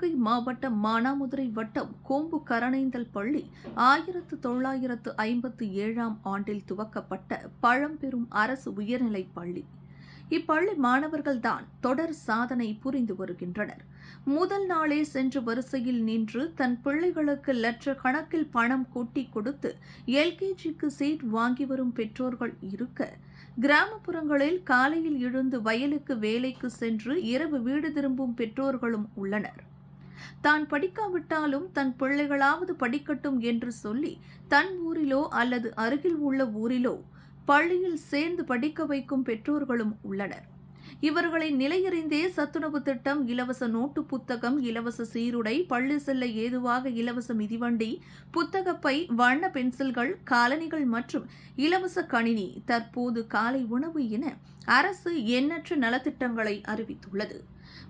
சிவகங்கை மாவட்டம் மானாமதுரை வட்டம் கோம்பு கரணேந்தல் பள்ளி ஆயிரத்து தொள்ளாயிரத்து ஐம்பத்து ஏழாம் ஆண்டில் துவக்கப்பட்ட பழம்பெரும் அரசு உயர்நிலைப் பள்ளி. இப்பள்ளி மாணவர்கள்தான் தொடர் சாதனை புரிந்து வருகின்றனர். முதல் நாளே சென்று வரிசையில் நின்று தன் பிள்ளைகளுக்கு லட்சக்கணக்கில் பணம் கொட்டி கொடுத்து எல்கேஜிக்கு சீட் வாங்கி வரும் பெற்றோர்கள் இருக்க கிராமப்புறங்களில் காலையில் எழுந்து வயலுக்கு வேலைக்கு சென்று இரவு வீடு திரும்பும் பெற்றோர்களும் உள்ளனர். தான் படிக்காவிட்டாலும் தன் பிள்ளைகளாவது படிக்கட்டும் என்று சொல்லி தன் ஊரிலோ அல்லது அருகில் உள்ள ஊரிலோ பள்ளியில் சேர்ந்து படிக்க வைக்கும் பெற்றோர்களும் உள்ளனர். இவர்களை நிலையறிந்தே சத்துணவு திட்டம் இலவச நோட்டு புத்தகம் இலவச சீருடை பள்ளி செல்ல ஏதுவாக இலவச மிதிவண்டி புத்தகப்பை வண்ண பென்சில்கள் காலணிகள் மற்றும் இலவச கணினி தற்போது காலை உணவு என அரசு எண்ணற்ற நலத்திட்டங்களை அறிவித்துள்ளது.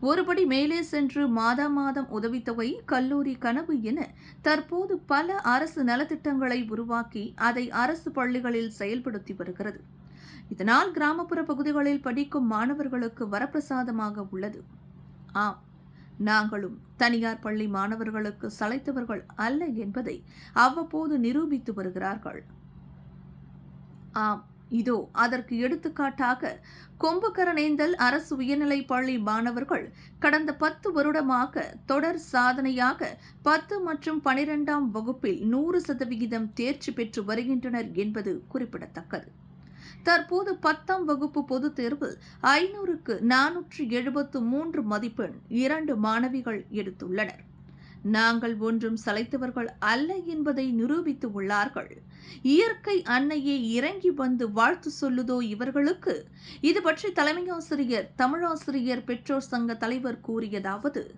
ஒருபடி மேலே சென்று மாதா மாதம் உதவித்தொகை கல்லூரி கனவு என தற்போது பல அரசு நலத்திட்டங்களை உருவாக்கி அதை அரசு பள்ளிகளில் செயல்படுத்தி வருகிறது. இதனால் கிராமப்புற பகுதிகளில் படிக்கும் மாணவர்களுக்கு வரப்பிரசாதமாக உள்ளது. ஆம் நாங்களும் தனியார் பள்ளி மாணவர்களுக்கு சளைத்தவர்கள் அல்ல என்பதை அவ்வப்போது நிரூபித்து வருகிறார்கள். ஆம் இதோ அதற்கு எடுத்துக்காட்டாக கொம்புக்கரணேந்தல் அரசு உயர்நிலைப் பள்ளி மாணவர்கள் கடந்த பத்து வருடமாக தொடர் சாதனையாக பத்து மற்றும் பனிரெண்டாம் வகுப்பில் நூறு சதவிகிதம் தேர்ச்சி பெற்று வருகின்றனர் என்பது குறிப்பிடத்தக்கது. தற்போது பத்தாம் வகுப்பு பொதுத் தேர்வில் ஐநூறுக்கு நானூற்று எழுபத்து மூன்று மதிப்பெண் இரண்டு மாணவிகள் எடுத்துள்ளனர். நாங்கள் ஒன்றும் சளைத்தவர்கள் அல்ல என்பதை நிரூபித்து உள்ளார்கள். இயற்கை அன்னையே இறங்கி வந்து வாழ்த்து சொல்லுதோ இவர்களுக்கு? இது பற்றி தலைமை ஆசிரியர் தமிழாசிரியர் பெற்றோர் சங்க தலைவர் கூறியதாவது